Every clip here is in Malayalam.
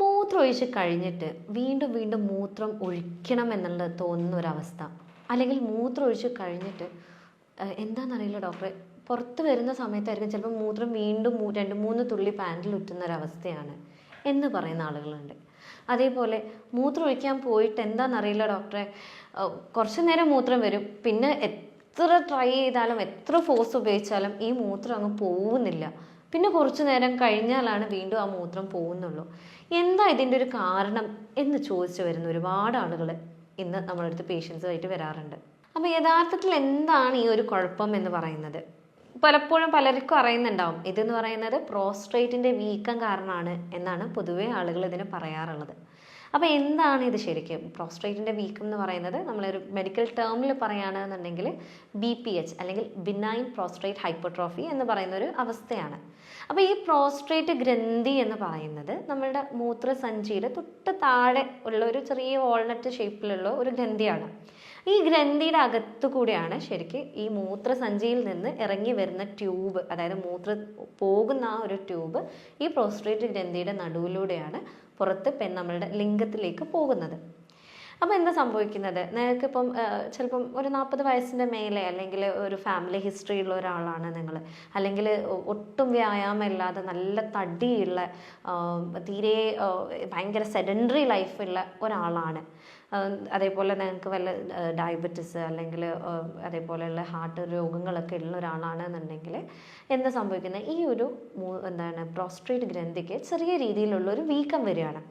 മൂത്രം ഒഴിച്ച് കഴിഞ്ഞിട്ട് വീണ്ടും വീണ്ടും മൂത്രം ഒഴിക്കണം എന്നുള്ളത് തോന്നുന്ന ഒരവസ്ഥ അല്ലെങ്കിൽ മൂത്രം ഒഴിച്ച് കഴിഞ്ഞിട്ട് എന്താണെന്നറിയില്ല ഡോക്ടറെ. പുറത്ത് വരുന്ന സമയത്തായിരിക്കും ചിലപ്പോൾ മൂത്രം വീണ്ടും രണ്ട് മൂന്ന് തുള്ളി പാന്റിൽ ഉറ്റുന്ന ഒരവസ്ഥയാണ് എന്ന് പറയുന്ന ആളുകളുണ്ട്. അതേപോലെ മൂത്രം ഒഴിക്കാൻ പോയിട്ട് എന്താണെന്നറിയില്ല ഡോക്ടറെ. കുറച്ച് നേരം മൂത്രം വരും. പിന്നെ എത്ര ട്രൈ ചെയ്താലും എത്ര ഫോഴ്സ് ഉപയോഗിച്ചാലും ഈ മൂത്രം അങ്ങ് പോകുന്നില്ല പിന്നെ കുറച്ചു നേരം കഴിഞ്ഞാലാണ് വീണ്ടും ആ മൂത്രം പോകുന്നുള്ളൂ എന്താ ഇതിന്റെ ഒരു കാരണം എന്ന് ചോദിച്ചു വരുന്ന ഒരുപാട് ആളുകൾ ഇന്ന് നമ്മളടുത്ത് പേഷ്യൻസുമായിട്ട് വരാറുണ്ട്. അപ്പോൾ യഥാർത്ഥത്തിൽ എന്താണ് ഈ ഒരു കുഴപ്പം എന്ന് പറയുന്നത്? പലപ്പോഴും പലർക്കും അറിയുന്നുണ്ടാവും. ഇതെന്ന് പറയുന്നത് പ്രോസ്ട്രേറ്റിന്റെ വീക്കം കാരണമാണ് എന്നാണ് പൊതുവേ ആളുകൾ ഇതിന് പറയാറുള്ളത്. അപ്പോൾ എന്താണ് ഇത് ശരിക്കും? പ്രോസ്ട്രേറ്റിന്റെ വീക്കം എന്ന് പറയുന്നത് നമ്മളൊരു മെഡിക്കൽ ടേമിൽ പറയുകയാണെന്നുണ്ടെങ്കിൽ ബി പി എച്ച് അല്ലെങ്കിൽ ബിനൈൻ പ്രോസ്ട്രേറ്റ് ഹൈപ്പർട്രോഫി എന്ന് പറയുന്ന ഒരു അവസ്ഥയാണ്. അപ്പോൾ ഈ പ്രോസ്ട്രേറ്റ് ഗ്രന്ഥി എന്ന് പറയുന്നത് നമ്മളുടെ മൂത്രസഞ്ചിയുടെ തൊട്ട് താഴെ ഉള്ള ഒരു ചെറിയ വാൾനട്ട് ഷേപ്പിലുള്ള ഒരു ഗ്രന്ഥിയാണ്. ഈ ഗ്രന്ഥിയുടെ അകത്തു കൂടെയാണ് ശരിക്ക് ഈ മൂത്രസഞ്ചിയിൽ നിന്ന് ഇറങ്ങി വരുന്ന ട്യൂബ് അതായത് മൂത്ര പോകുന്ന ആ ഒരു ട്യൂബ് ഈ പ്രോസ്ട്രേറ്റ് ഗ്രന്ഥിയുടെ നടുവിലൂടെയാണ് പുറത്ത് പെൺ നമ്മളുടെ ലിംഗത്തിലേക്ക് പോകുന്നത്. അപ്പോൾ എന്താ സംഭവിക്കുന്നത്? നിങ്ങൾക്ക് നിങ്ങൾക്കിപ്പം ചിലപ്പം ഒരു നാൽപ്പത് വയസ്സിന്റെ മേലെ അല്ലെങ്കിൽ ഒരു ഫാമിലി ഹിസ്റ്ററി ഉള്ള ഒരാളാണ് നിങ്ങൾ അല്ലെങ്കിൽ ഒട്ടും വ്യായാമം ഇല്ലാതെ നല്ല തടിയുള്ള തീരെ ഭയങ്കര സെഡൻഡറി ലൈഫുള്ള ഒരാളാണ്. അതേപോലെ നിങ്ങൾക്ക് വല്ല ഡയബറ്റിസ് അല്ലെങ്കിൽ അതേപോലെയുള്ള ഹാർട്ട് രോഗങ്ങളൊക്കെ ഉള്ള ഒരാളാണെന്നുണ്ടെങ്കിൽ എന്താ സംഭവിക്കുന്നത്? ഈ ഒരു എന്താണ് പ്രോസ്ട്രേറ്റ് ഗ്രന്ഥിക്ക് ചെറിയ രീതിയിലുള്ള ഒരു വീക്കം വരികയാണ്.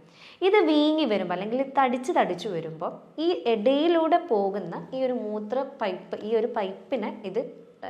ഇത് വീങ്ങി വരുമ്പോൾ അല്ലെങ്കിൽ തടിച്ച് തടിച്ചു വരുമ്പോൾ ഈ ഇടയിലൂടെ പോകുന്ന ഈ ഒരു മൂത്ര പൈപ്പ് ഈ ഒരു പൈപ്പിനെ ഇത്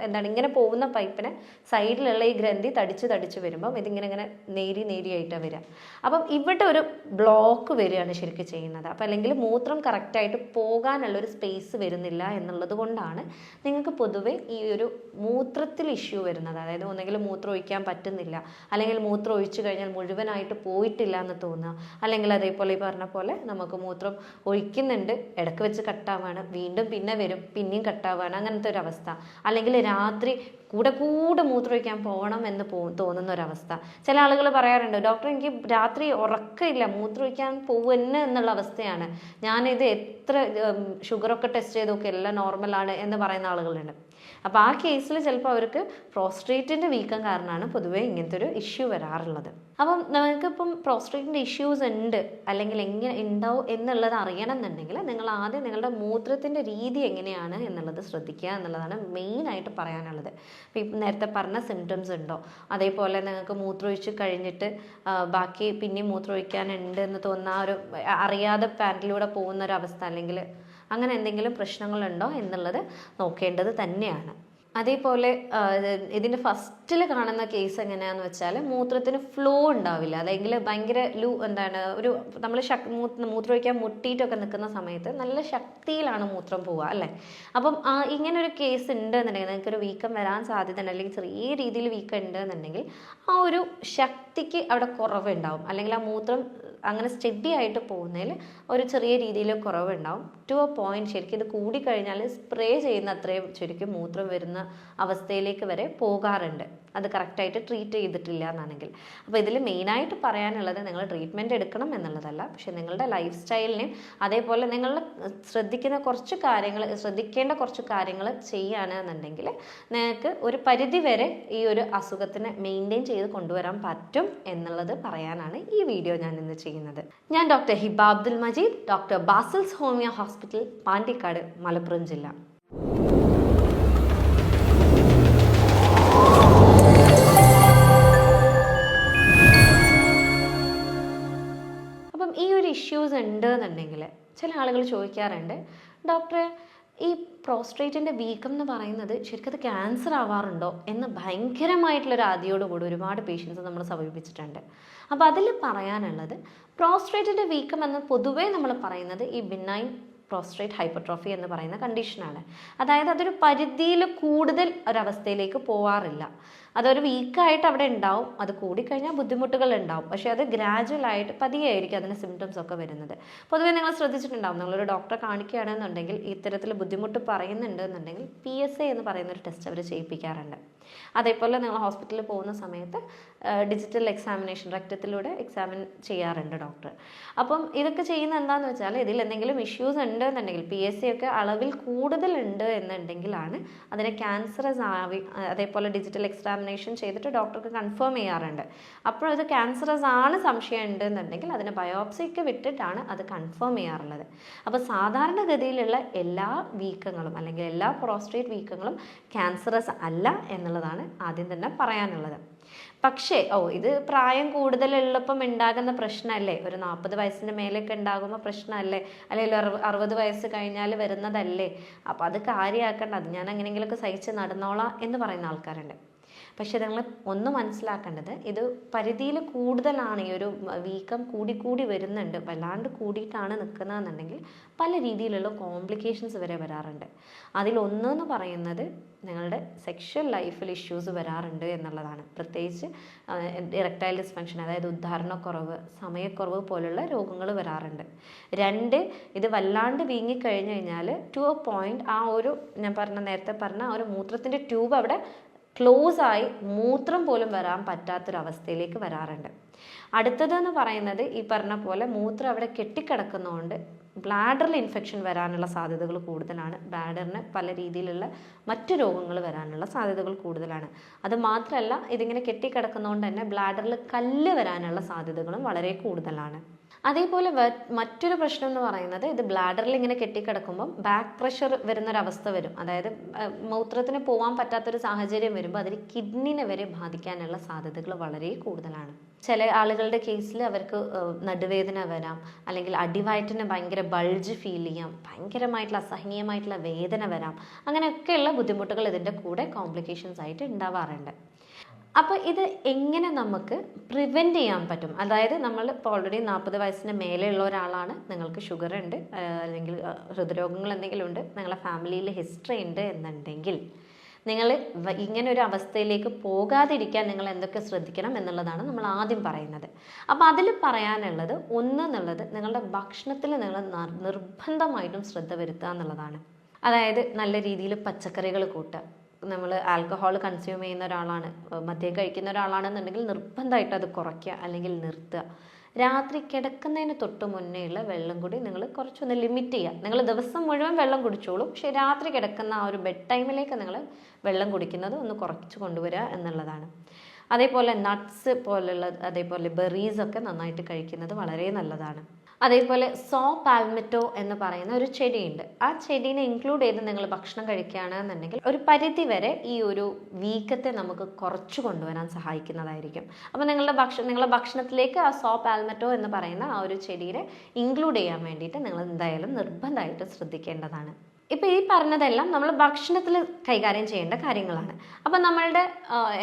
എന്താണ് ഇങ്ങനെ പോകുന്ന പൈപ്പിനെ സൈഡിലുള്ള ഈ ഗ്രന്ഥി തടിച്ച് തടിച്ച് വരുമ്പം ഇതിങ്ങനെ ഇങ്ങനെ നേരി നേരിയായിട്ടാണ് വരിക. അപ്പം ഇവിടെ ഒരു ബ്ലോക്ക് വരികയാണ് ശരിക്കും ചെയ്യുന്നത്. അപ്പം അല്ലെങ്കിൽ മൂത്രം കറക്റ്റായിട്ട് പോകാനുള്ള ഒരു സ്പേസ് വരുന്നില്ല എന്നുള്ളത് കൊണ്ടാണ് നിങ്ങൾക്ക് പൊതുവെ ഈ ഒരു മൂത്രത്തിൽ ഇഷ്യൂ വരുന്നത്. അതായത് ഒന്നെങ്കിൽ മൂത്രം ഒഴിക്കാൻ പറ്റുന്നില്ല അല്ലെങ്കിൽ മൂത്രം ഒഴിച്ചു കഴിഞ്ഞാൽ മുഴുവനായിട്ട് പോയിട്ടില്ല എന്ന് തോന്നുക അല്ലെങ്കിൽ അതേപോലെ ഈ പറഞ്ഞ പോലെ നമുക്ക് മൂത്രം ഒഴിക്കുന്നുണ്ട് ഇടയ്ക്ക് വെച്ച് കട്ടാവാണ് വീണ്ടും പിന്നെ വരും പിന്നെയും കട്ടാവാണ് അങ്ങനത്തെ ഒരു അവസ്ഥ. അല്ലെങ്കിൽ രാത്രി കൂടെ കൂടെ മൂത്രമൊഴിക്കാൻ പോകണം എന്ന് പോ തോന്നുന്ന ഒരവസ്ഥ ചില ആളുകൾ പറയാറുണ്ട് ഡോക്ടർ എനിക്ക് രാത്രി ഉറക്കമില്ല മൂത്രമൊഴിക്കാൻ പോകുന്നു എന്നുള്ള അവസ്ഥയാണ്. ഞാനിത് എത്ര ഷുഗറൊക്കെ ടെസ്റ്റ് ചെയ്തൊക്കെ എല്ലാം നോർമലാണ് എന്ന് പറയുന്ന ആളുകളുണ്ട്. അപ്പോൾ ആ കേസിൽ ചിലപ്പോൾ അവർക്ക് പ്രോസ്ട്രേറ്റിന്റെ വീക്കം കാരണമാണ് പൊതുവേ ഇങ്ങനത്തെ ഒരു ഇഷ്യൂ വരാറുള്ളത്. അപ്പം നിങ്ങൾക്കിപ്പം പ്രോസ്ട്രേറ്റിന്റെ ഇഷ്യൂസ് ഉണ്ട് അല്ലെങ്കിൽ എങ്ങനെ ഉണ്ടാവും എന്നുള്ളത് അറിയണം എന്നുണ്ടെങ്കിൽ നിങ്ങൾ ആദ്യം നിങ്ങളുടെ മൂത്രത്തിന്റെ രീതി എങ്ങനെയാണ് എന്നുള്ളത് ശ്രദ്ധിക്കുക എന്നുള്ളതാണ് മെയിനായിട്ട് പറയാനുള്ളത്. ഇപ്പം നേരത്തെ പറഞ്ഞ സിംറ്റംസ് ഉണ്ടോ? അതേപോലെ നിങ്ങൾക്ക് മൂത്രമൊഴിച്ച് കഴിഞ്ഞിട്ട് ബാക്കി പിന്നെയും മൂത്രമൊഴിക്കാനുണ്ട് എന്ന് തോന്നുന്ന ഒരു അറിയാതെ പാന്റിലൂടെ പോകുന്ന ഒരു അവസ്ഥ അല്ലെങ്കിൽ അങ്ങനെ എന്തെങ്കിലും പ്രശ്നങ്ങളുണ്ടോ എന്നുള്ളത് നോക്കേണ്ടത് തന്നെയാണ്. അതേപോലെ ഇതിന്റെ ഫസ്റ്റിൽ കാണുന്ന കേസ് എങ്ങനെയാന്ന് വെച്ചാൽ മൂത്രത്തിന് ഫ്ലോ ഉണ്ടാവില്ല. അല്ലെങ്കിൽ ഭയങ്കര ലൂ എന്താണ് ഒരു നമ്മൾ ശക് മൂത്ര മൂത്രമൊഴിക്കാൻ മുട്ടിയിട്ടൊക്കെ നിൽക്കുന്ന സമയത്ത് നല്ല ശക്തിയിലാണ് മൂത്രം പോവുക അല്ലേ? അപ്പം ഇങ്ങനെ ഒരു കേസ് ഉണ്ട് എന്നുണ്ടെങ്കിൽ നിങ്ങൾക്കൊരു വീക്കം വരാൻ സാധ്യത ഉണ്ട് അല്ലെങ്കിൽ ചെറിയ രീതിയിൽ വീക്കം ഉണ്ട് എന്നുണ്ടെങ്കിൽ ആ ഒരു ശക്തിക്ക് അവിടെ കുറവുണ്ടാവും. അല്ലെങ്കിൽ ആ മൂത്രം അങ്ങനെ സ്റ്റെഡി ആയിട്ട് പോകുന്നതിൽ ഒരു ചെറിയ രീതിയിൽ കുറവുണ്ടാവും. ടു എ പോയിന്റ് ശരിക്കും ഇത് കൂടിക്കഴിഞ്ഞാൽ സ്പ്രേ ചെയ്യുന്ന അത്രയും ശരിക്കും മൂത്രം വരുന്ന അവസ്ഥയിലേക്ക് വരെ പോകാറുണ്ട്. അത് കറക്റ്റായിട്ട് ട്രീറ്റ് ചെയ്തിട്ടില്ല എന്നാണെങ്കിൽ. അപ്പോൾ ഇതിൽ മെയിനായിട്ട് പറയാനുള്ളത് നിങ്ങൾ ട്രീറ്റ്മെന്റ് എടുക്കണം എന്നുള്ളതല്ല. പക്ഷേ നിങ്ങളുടെ ലൈഫ് സ്റ്റൈലിനെയും അതേപോലെ നിങ്ങൾ ശ്രദ്ധിക്കുന്ന കുറച്ച് കാര്യങ്ങൾ ശ്രദ്ധിക്കേണ്ട കുറച്ച് കാര്യങ്ങൾ ചെയ്യുകയാണെന്നുണ്ടെങ്കിൽ നിങ്ങൾക്ക് ഒരു പരിധി വരെ ഈ ഒരു അസുഖത്തിനെ മെയിന്റെയിൻ ചെയ്ത് കൊണ്ടുവരാൻ പറ്റും എന്നുള്ളത് പറയാനാണ് ഈ വീഡിയോ ഞാൻ ഇന്ന് ചെയ്യുന്നത്. ഞാൻ doctor Hiba Abdul Majeed doctor Basil's homeo hospital Pandikkad Malappuram ജില്ല. അപ്പം ഈ ഒരു ഇഷ്യൂസ് ഉണ്ട് എന്നുണ്ടെങ്കിൽ ചില ആളുകൾ ചോദിക്കാറുണ്ട് ഡോക്ടറെ ഈ പ്രോസ്ട്രേറ്റിന്റെ വീക്കം എന്ന് പറയുന്നത് ശരിക്കും അത് ക്യാൻസർ ആവാറുണ്ടോ എന്ന് ഭയങ്കരമായിട്ടുള്ളൊരു ആദ്യയോടുകൂടി ഒരുപാട് പേഷ്യൻസ് നമ്മൾ സമീപിച്ചിട്ടുണ്ട്. അപ്പോൾ അതിൽ പറയാനുള്ളത് പ്രോസ്ട്രേറ്റിന്റെ വീക്കം എന്ന് പൊതുവേ നമ്മൾ പറയുന്നത് ഈ ബിനൈൻ പ്രോസ്ട്രേറ്റ് ഹൈപ്പർട്രോഫി എന്ന് പറയുന്ന കണ്ടീഷനാണ് അതായത് അതൊരു പരിധിയിൽ കൂടുതൽ ഒരവസ്ഥയിലേക്ക് പോവാറില്ല. അതൊരു വീക്കായിട്ട് അവിടെ ഉണ്ടാവും. അത് കൂടിക്കഴിഞ്ഞാൽ ബുദ്ധിമുട്ടുകൾ ഉണ്ടാവും. പക്ഷേ അത് ഗ്രാജുവൽ ആയിട്ട് പതിയെ ആയിരിക്കും അതിന് സിംറ്റംസ് ഒക്കെ വരുന്നത്. പൊതുവേ നിങ്ങൾ ശ്രദ്ധിച്ചിട്ടുണ്ടാവും. നിങ്ങളൊരു ഡോക്ടറെ കാണിക്കുകയാണെന്നുണ്ടെങ്കിൽ ഇത്തരത്തിൽ ബുദ്ധിമുട്ട് പറയുന്നുണ്ട് എന്നുണ്ടെങ്കിൽ പി എസ് എ എന്ന് പറയുന്ന ഒരു ടെസ്റ്റ് അവർ ചെയ്യിപ്പിക്കാറുണ്ട്. അതേപോലെ നിങ്ങൾ ഹോസ്പിറ്റലിൽ പോകുന്ന സമയത്ത് ഡിജിറ്റൽ എക്സാമിനേഷൻ രക്തത്തിലൂടെ എക്സാമിൻ ചെയ്യാറുണ്ട് ഡോക്ടർ അപ്പം ഇതൊക്കെ ചെയ്യുന്ന എന്താണെന്ന് വെച്ചാൽ ഇതിൽ എന്തെങ്കിലും ഇഷ്യൂസ് ഉണ്ട് എന്നുണ്ടെങ്കിൽ പി എസ് സി ഒക്കെ അളവിൽ കൂടുതലുണ്ട് എന്നുണ്ടെങ്കിലാണ് അതിനെ ക്യാൻസറസ് ആവി അതേപോലെ ഡിജിറ്റൽ എക്സാമിനേഷൻ ചെയ്തിട്ട് ഡോക്ടർക്ക് കൺഫേം ചെയ്യാറുണ്ട്. അപ്പോൾ അത് ക്യാൻസറസ് ആണ് സംശയം ഉണ്ട് എന്നുണ്ടെങ്കിൽ അതിനെ ബയോപ്സിക്ക് വിട്ടിട്ടാണ് അത് കൺഫേം ചെയ്യാറുള്ളത്. അപ്പോൾ സാധാരണഗതിയിലുള്ള എല്ലാ വീക്കങ്ങളും അല്ലെങ്കിൽ എല്ലാ പ്രോസ്ട്രേറ്റ് വീക്കങ്ങളും ക്യാൻസറസ് അല്ല എന്നുള്ളതാണ് ആദ്യം തന്നെ പറയാനുള്ളത്. പക്ഷേ ഓ ഇത് പ്രായം കൂടുതലുള്ളപ്പം ഉണ്ടാകുന്ന പ്രശ്നമല്ലേ? ഒരു നാൽപ്പത് വയസ്സിന് മേലെയൊക്കെ ഉണ്ടാകുമ്പോൾ പ്രശ്നമല്ലേ? അല്ലെങ്കിൽ അറുപത് വയസ്സ് കഴിഞ്ഞാൽ വരുന്നതല്ലേ? അപ്പോൾ അത് കാര്യമാക്കേണ്ട. അത് ഞാൻ എങ്ങനെയെങ്കിലുമൊക്കെ സഹിച്ച് നടന്നോളാം എന്ന് പറയുന്ന ആൾക്കാരുണ്ട്. പക്ഷേ നമ്മൾ ഒന്ന് മനസ്സിലാക്കേണ്ടത് ഇത് പരിധിയിൽ കൂടുതലാണ് ഈ ഒരു വീക്കം കൂടി കൂടി വരുന്നുണ്ട്. വല്ലാണ്ട് കൂടിയിട്ടാണ് നിൽക്കുന്നതെന്നുണ്ടെങ്കിൽ പല രീതിയിലുള്ള കോംപ്ലിക്കേഷൻസ് വരെ വരാറുണ്ട്. അതിലൊന്നെന്ന് പറയുന്നത് നിങ്ങളുടെ സെക്ഷൽ ലൈഫിൽ ഇഷ്യൂസ് വരാറുണ്ട് എന്നുള്ളതാണ്. പ്രത്യേകിച്ച് ഇറക്ടൈൽ ഡിസ്ഫങ്ഷൻ അതായത് ഉദ്ധാരണക്കുറവ് സമയക്കുറവ് പോലുള്ള രോഗങ്ങൾ വരാറുണ്ട്. രണ്ട് ഇത് വല്ലാണ്ട് വീങ്ങിക്കഴിഞ്ഞ് കഴിഞ്ഞാൽ ടു എ പോയിന്റ് ആ ഒരു ഞാൻ പറഞ്ഞ നേരത്തെ പറഞ്ഞ ആ ഒരു മൂത്രത്തിന്റെ ട്യൂബ് അവിടെ ക്ലോസ് ആയി മൂത്രം പോലും വരാൻ പറ്റാത്തൊരവസ്ഥയിലേക്ക് വരാറുണ്ട്. അടുത്തതെന്ന് പറയുന്നത് ഈ പറഞ്ഞ പോലെ മൂത്രം അവിടെ കെട്ടിക്കിടക്കുന്നതുകൊണ്ട് ബ്ലാഡറിൽ ഇൻഫെക്ഷൻ വരാനുള്ള സാധ്യതകൾ കൂടുതലാണ്. ബ്ലാഡറിന് പല രീതിയിലുള്ള മറ്റു രോഗങ്ങൾ വരാനുള്ള സാധ്യതകൾ കൂടുതലാണ്. അത് മാത്രമല്ല ഇതിങ്ങനെ കെട്ടിക്കിടക്കുന്നതുകൊണ്ട് തന്നെ ബ്ലാഡറിൽ കല്ല് വരാനുള്ള സാധ്യതകളും വളരെ കൂടുതലാണ്. അതേപോലെ മറ്റൊരു പ്രശ്നം എന്ന് പറയുന്നത് ഇത് ബ്ലാഡറിൽ ഇങ്ങനെ കെട്ടിക്കിടക്കുമ്പം ബാക്ക് പ്രഷർ വരുന്നൊരവസ്ഥ വരും. അതായത് മൂത്രത്തിന് പോകാൻ പറ്റാത്തൊരു സാഹചര്യം വരുമ്പോൾ അതിന് കിഡ്നിനെ വരെ ബാധിക്കാനുള്ള സാധ്യതകൾ വളരെ കൂടുതലാണ്. ചില ആളുകളുടെ കേസിൽ അവർക്ക് നടുവേദന വരാം അല്ലെങ്കിൽ അടിവയറ്റിന് ഭയങ്കര ബൾജ് ഫീൽ ചെയ്യാം ഭയങ്കരമായിട്ടുള്ള അസഹനീയമായിട്ടുള്ള വേദന വരാം അങ്ങനെയൊക്കെയുള്ള ബുദ്ധിമുട്ടുകൾ ഇതിന്റെ കൂടെ കോംപ്ലിക്കേഷൻസ് ആയിട്ട് ഉണ്ടാവാറുണ്ട്. അപ്പോൾ ഇത് എങ്ങനെ നമുക്ക് പ്രിവെന്റ് ചെയ്യാൻ പറ്റും? അതായത് നമ്മൾ ഇപ്പോൾ ഓൾറെഡി നാൽപ്പത് വയസ്സിന് മേലെയുള്ള ഒരാളാണ് നിങ്ങൾക്ക് ഷുഗർ ഉണ്ട് അല്ലെങ്കിൽ ഹൃദ്രോഗങ്ങൾ എന്തെങ്കിലും ഉണ്ട് നിങ്ങളുടെ ഫാമിലിയിൽ ഹിസ്റ്ററി ഉണ്ട് എന്നുണ്ടെങ്കിൽ നിങ്ങൾ ഇങ്ങനെ ഒരു അവസ്ഥയിലേക്ക് പോകാതിരിക്കാൻ നിങ്ങൾ എന്തൊക്കെ ശ്രദ്ധിക്കണം എന്നുള്ളതാണ് നമ്മൾ ആദ്യം പറയുന്നത്. അപ്പോൾ അതിൽ പറയാനുള്ളത് ഒന്ന് എന്നുള്ളത് നിങ്ങളുടെ ഭക്ഷണത്തിൽ നിങ്ങൾ നിർബന്ധമായിട്ടും ശ്രദ്ധ വരുത്തുക എന്നുള്ളതാണ്. അതായത് നല്ല രീതിയിൽ പച്ചക്കറികൾ കൂട്ടുക. നമ്മൾ ആൽക്കഹോൾ കൺസ്യൂം ചെയ്യുന്ന ഒരാളാണ്. മദ്യം കഴിക്കുന്ന ഒരാളാണെന്നുണ്ടെങ്കിൽ നിർബന്ധമായിട്ട് അത് കുറയ്ക്കുക അല്ലെങ്കിൽ നിർത്തുക. രാത്രി കിടക്കുന്നതിന് തൊട്ട് മുന്നേയുള്ള വെള്ളം കൂടി നിങ്ങൾ കുറച്ചൊന്ന് ലിമിറ്റ് ചെയ്യുക. നിങ്ങൾ ദിവസം മുഴുവൻ വെള്ളം കുടിച്ചോളൂ. പക്ഷേ രാത്രി കിടക്കുന്ന ആ ഒരു ബെഡ് ടൈമിലേക്ക് നിങ്ങൾ വെള്ളം കുടിക്കുന്നത് ഒന്ന് കുറച്ച് കൊണ്ടുവരിക എന്നുള്ളതാണ്. അതേപോലെ നട്ട്സ് പോലുള്ള അതേപോലെ ബെറീസ് ഒക്കെ നന്നായിട്ട് കഴിക്കുന്നത് വളരെ നല്ലതാണ്. അതേപോലെ സോ പാൽമെറ്റോ എന്ന് പറയുന്ന ഒരു ചെടിയുണ്ട്. ആ ചെടീനെ ഇൻക്ലൂഡ് ചെയ്ത് നിങ്ങൾ ഭക്ഷണം കഴിക്കുകയാണെന്നുണ്ടെങ്കിൽ ഒരു പരിധി വരെ ഈ ഒരു വീക്കത്തെ നമുക്ക് കുറച്ച് കൊണ്ടുവരാൻ സഹായിക്കുന്നതായിരിക്കും. അപ്പോൾ നിങ്ങളുടെ ഭക്ഷണം നിങ്ങളുടെ ഭക്ഷണത്തിലേക്ക് ആ സോ പാൽമെറ്റോ എന്ന് പറയുന്ന ആ ഒരു ചെടിയെ ഇൻക്ലൂഡ് ചെയ്യാൻ വേണ്ടിയിട്ട് നിങ്ങൾ എന്തായാലും നിർബന്ധമായിട്ട് ശ്രദ്ധിക്കേണ്ടതാണ്. ഇപ്പം ഈ പറഞ്ഞതെല്ലാം നമ്മൾ ഭക്ഷണത്തിൽ കൈകാര്യം ചെയ്യേണ്ട കാര്യങ്ങളാണ്. അപ്പം നമ്മളുടെ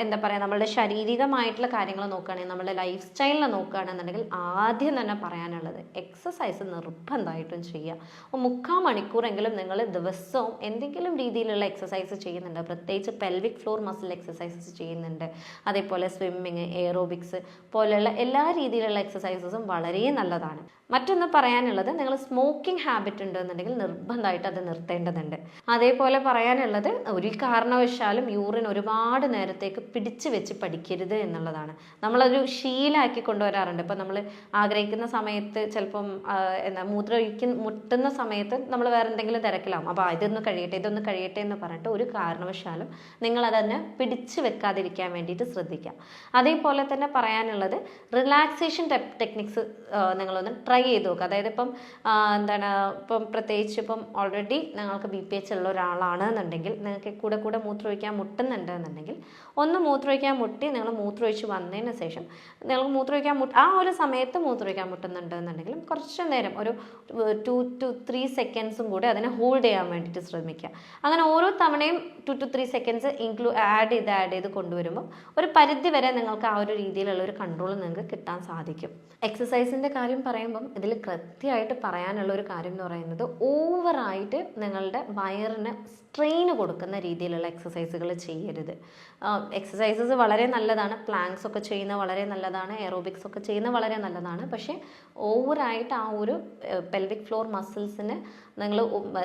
എന്താ പറയുക നമ്മളുടെ ശാരീരികമായിട്ടുള്ള കാര്യങ്ങൾ നോക്കുകയാണെങ്കിൽ നമ്മുടെ ലൈഫ് സ്റ്റൈലിനെ നോക്കുകയാണെന്നുണ്ടെങ്കിൽ ആദ്യം തന്നെ പറയാനുള്ളത് എക്സസൈസ് നിർബന്ധമായിട്ടും ചെയ്യുക. മുക്കാൽ മണിക്കൂറെങ്കിലും നിങ്ങൾ ദിവസവും എന്തെങ്കിലും രീതിയിലുള്ള എക്സസൈസ് ചെയ്യുന്നുണ്ട്. പ്രത്യേകിച്ച് പെൽവിക് ഫ്ലോർ മസിൽ എക്സസൈസസ് ചെയ്യുന്നുണ്ട്. അതേപോലെ സ്വിമ്മിങ് എയറോബിക്സ് പോലെയുള്ള എല്ലാ രീതിയിലുള്ള എക്സസൈസസും വളരെ നല്ലതാണ്. മറ്റൊന്ന് പറയാനുള്ളത് നിങ്ങൾ സ്മോക്കിംഗ് ഹാബിറ്റ് ഉണ്ടെന്നുണ്ടെങ്കിൽ നിർബന്ധമായിട്ട് അത് നിർത്തേണ്ടതുണ്ട്. അതേപോലെ പറയാനുള്ളത് ഒരു കാരണവശാലും യൂറിൻ ഒരുപാട് നേരത്തേക്ക് പിടിച്ചു വെച്ച് പഠിക്കരുത് എന്നുള്ളതാണ്. നമ്മളൊരു ശീലാക്കി കൊണ്ടുവരാറുണ്ട്. ഇപ്പം നമ്മൾ ആഗ്രഹിക്കുന്ന സമയത്ത് ചിലപ്പം എന്താ മൂത്ര ഒഴിക്കുന്ന മുട്ടുന്ന സമയത്ത് നമ്മൾ വേറെ എന്തെങ്കിലും തിരക്കിലാവും. അപ്പോൾ ഇതൊന്ന് കഴിയട്ടെ ഇതൊന്ന് കഴിയട്ടെ എന്ന് പറഞ്ഞിട്ട് ഒരു കാരണവശാലും നിങ്ങൾ അതന്നെ പിടിച്ചു വെക്കാതിരിക്കാൻ വേണ്ടിയിട്ട് ശ്രദ്ധിക്കുക. അതേപോലെ തന്നെ പറയാനുള്ളത് റിലാക്സേഷൻ ടെക്നിക്സ് നിങ്ങളൊന്ന് ട്രൈ ചെയ്ത് നോക്കുക അതായത് ഇപ്പം എന്താണ് ഇപ്പം പ്രത്യേകിച്ച് ഇപ്പം ഓൾറെഡി നിങ്ങൾക്ക് ബി പി എച്ച് ഉള്ള ഒരാളാണ് എന്നുണ്ടെങ്കിൽ നിങ്ങൾക്ക് കൂടെ കൂടെ മൂത്രമൊഴിക്കാൻ മുട്ടുന്നുണ്ട് എന്നുണ്ടെങ്കിൽ ഒന്ന് മൂത്രമൊഴിക്കാൻ മുട്ടി നിങ്ങൾ മൂത്രമൊഴിച്ച് വന്നതിന് ശേഷം നിങ്ങൾ മൂത്രമൊഴിക്കാൻ മുട്ട ആ ഒരു സമയത്ത് മൂത്രമൊഴിക്കാൻ മുട്ടുന്നുണ്ട് എന്നുണ്ടെങ്കിലും കുറച്ച് നേരം ഒരു ടു ടു ത്രീ സെക്കൻഡ്സും കൂടെ അതിനെ ഹോൾഡ് ചെയ്യാൻ വേണ്ടിയിട്ട് ശ്രമിക്കുക. അങ്ങനെ ഓരോ തവണയും ടു ടു ത്രീ സെക്കൻഡ്സ് ഇൻക്ലൂ ആഡ് ചെയ്ത് ആഡ് ചെയ്ത് കൊണ്ടുവരുമ്പോൾ ഒരു പരിധി വരെ നിങ്ങൾക്ക് ആ ഒരു രീതിയിലുള്ള ഒരു കൺട്രോൾ നിങ്ങൾക്ക് കിട്ടാൻ സാധിക്കും. എക്സസൈസിന്റെ കാര്യം പറയുമ്പം ഇതിൽ കൃത്യമായിട്ട് പറയാനുള്ള ഒരു കാര്യം എന്ന് പറയുന്നത് ഓവറായിട്ട് നിങ്ങളുടെ വയറിന് സ്ട്രെയിൻ കൊടുക്കുന്ന രീതിയിലുള്ള എക്സസൈസുകൾ ചെയ്യരുത്. എക്സസൈസസ് വളരെ നല്ലതാണ്. പ്ലാങ്ക്സ് ഒക്കെ ചെയ്യുന്ന വളരെ നല്ലതാണ്. എറോബിക്സ് ഒക്കെ ചെയ്യുന്ന വളരെ നല്ലതാണ്. പക്ഷേ ഓവറായിട്ട് ആ ഒരു പെൽവിക് ഫ്ലോർ മസിൽസിന് നിങ്ങൾ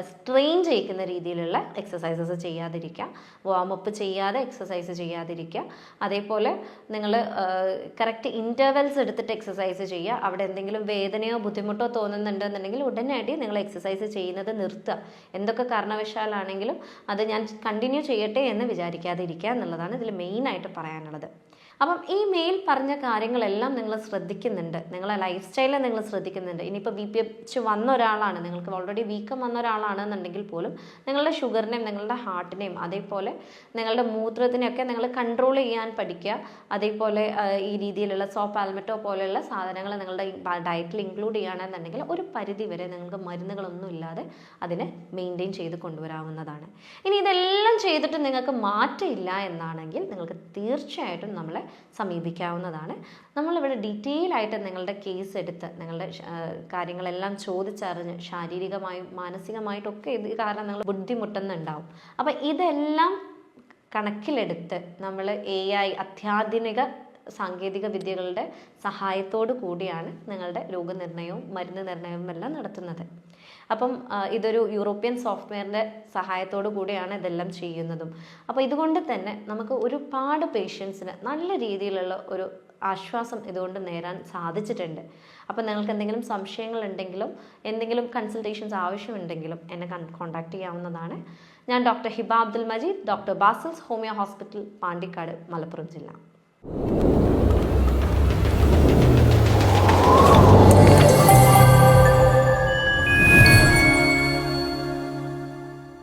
സ്ട്രെയിൻ ചെയ്യിക്കുന്ന രീതിയിലുള്ള എക്സസൈസസ് ചെയ്യാതിരിക്കുക. വാമപ്പ് ചെയ്യാതെ എക്സസൈസ് ചെയ്യാതിരിക്കുക. അതേപോലെ നിങ്ങൾ കറക്റ്റ് ഇന്റർവെൽസ് എടുത്തിട്ട് എക്സസൈസ് ചെയ്യുക. അവിടെ എന്തെങ്കിലും വേദനയോ ബുദ്ധിമുട്ടോ തോന്നുന്നുണ്ടെന്നുണ്ടെങ്കിൽ ഉടനടി നിങ്ങൾ എക്സസൈസ് ചെയ്യുന്നത് നിർത്തുക. എന്തൊക്കെ കാരണവശാലാണെങ്കിലും അത് ഞാൻ കണ്ടിന്യൂ ചെയ്യട്ടെ എന്ന് വിചാരിക്കാതിരിക്കുക എന്നുള്ളതാണ് ഇതിൽ മെയിനായിട്ട് പറയാനുള്ളത്. അപ്പം ഈ മെയിൽ പറഞ്ഞ കാര്യങ്ങളെല്ലാം നിങ്ങൾ ശ്രദ്ധിക്കുന്നുണ്ട്. നിങ്ങളെ ലൈഫ് സ്റ്റൈലിൽ നിങ്ങൾ ശ്രദ്ധിക്കുന്നുണ്ട്. ഇനിയിപ്പോൾ ബി പി എച്ച് വന്ന ഒരാളാണ്. നിങ്ങൾക്ക് ഓൾറെഡി വീക്കം വന്ന ഒരാളാണെന്നുണ്ടെങ്കിൽ പോലും നിങ്ങളുടെ ഷുഗറിനെയും നിങ്ങളുടെ ഹാർട്ടിനെയും അതേപോലെ നിങ്ങളുടെ മൂത്രത്തിനെയൊക്കെ നിങ്ങൾ കൺട്രോൾ ചെയ്യാൻ പഠിക്കുക. അതേപോലെ ഈ രീതിയിലുള്ള സോപ്പ് ആൽമറ്റോ പോലെയുള്ള സാധനങ്ങൾ നിങ്ങളുടെ ഡയറ്റിൽ ഇൻക്ലൂഡ് ചെയ്യുകയാണെന്നുണ്ടെങ്കിൽ ഒരു പരിധി വരെ നിങ്ങൾക്ക് മരുന്നുകളൊന്നും ഇല്ലാതെ അതിനെ മെയിന്റെയിൻ ചെയ്ത് കൊണ്ടുവരാവുന്നതാണ്. ഇനി ഇതെല്ലാം ചെയ്തിട്ട് നിങ്ങൾക്ക് മാറ്റമില്ല എന്നാണെങ്കിൽ നിങ്ങൾക്ക് തീർച്ചയായിട്ടും നമ്മളെ സമീപിക്കാവുന്നതാണ്. നമ്മളിവിടെ ഡീറ്റെയിൽ ആയിട്ട് നിങ്ങളുടെ കേസ് എടുത്ത് നിങ്ങളുടെ കാര്യങ്ങളെല്ലാം ചോദിച്ചറിഞ്ഞ് ശാരീരികമായും മാനസികമായിട്ടൊക്കെ ഇത് കാരണം നിങ്ങൾ ബുദ്ധിമുട്ടുന്നുണ്ടാവും. അപ്പം ഇതെല്ലാം കണക്കിലെടുത്ത് നമ്മൾ എ ഐ അത്യാധുനിക സാങ്കേതിക വിദ്യകളുടെ സഹായത്തോടു കൂടിയാണ് നിങ്ങളുടെ രോഗനിർണയവും മരുന്ന് നിർണയവും എല്ലാം നടത്തുന്നത്. അപ്പം ഇതൊരു യൂറോപ്യൻ സോഫ്റ്റ്വെയറിന്റെ സഹായത്തോടു കൂടിയാണ് ഇതെല്ലാം ചെയ്യുന്നതും. അപ്പോൾ ഇതുകൊണ്ട് തന്നെ നമുക്ക് ഒരുപാട് പേഷ്യൻസിന് നല്ല രീതിയിലുള്ള ഒരു ആശ്വാസം ഇതുകൊണ്ട് നേരാൻ സാധിച്ചിട്ടുണ്ട്. അപ്പോൾ നിങ്ങൾക്ക് എന്തെങ്കിലും സംശയങ്ങൾ ഉണ്ടെങ്കിലും എന്തെങ്കിലും കൺസൾട്ടേഷൻസ് ആവശ്യമുണ്ടെങ്കിലും എന്നെ കോൺടാക്ട് ചെയ്യാവുന്നതാണ്. ഞാൻ doctor Hiba Abdul Majeed doctor Basil's homeo hospital Pandikkad Malappuram ജില്ല.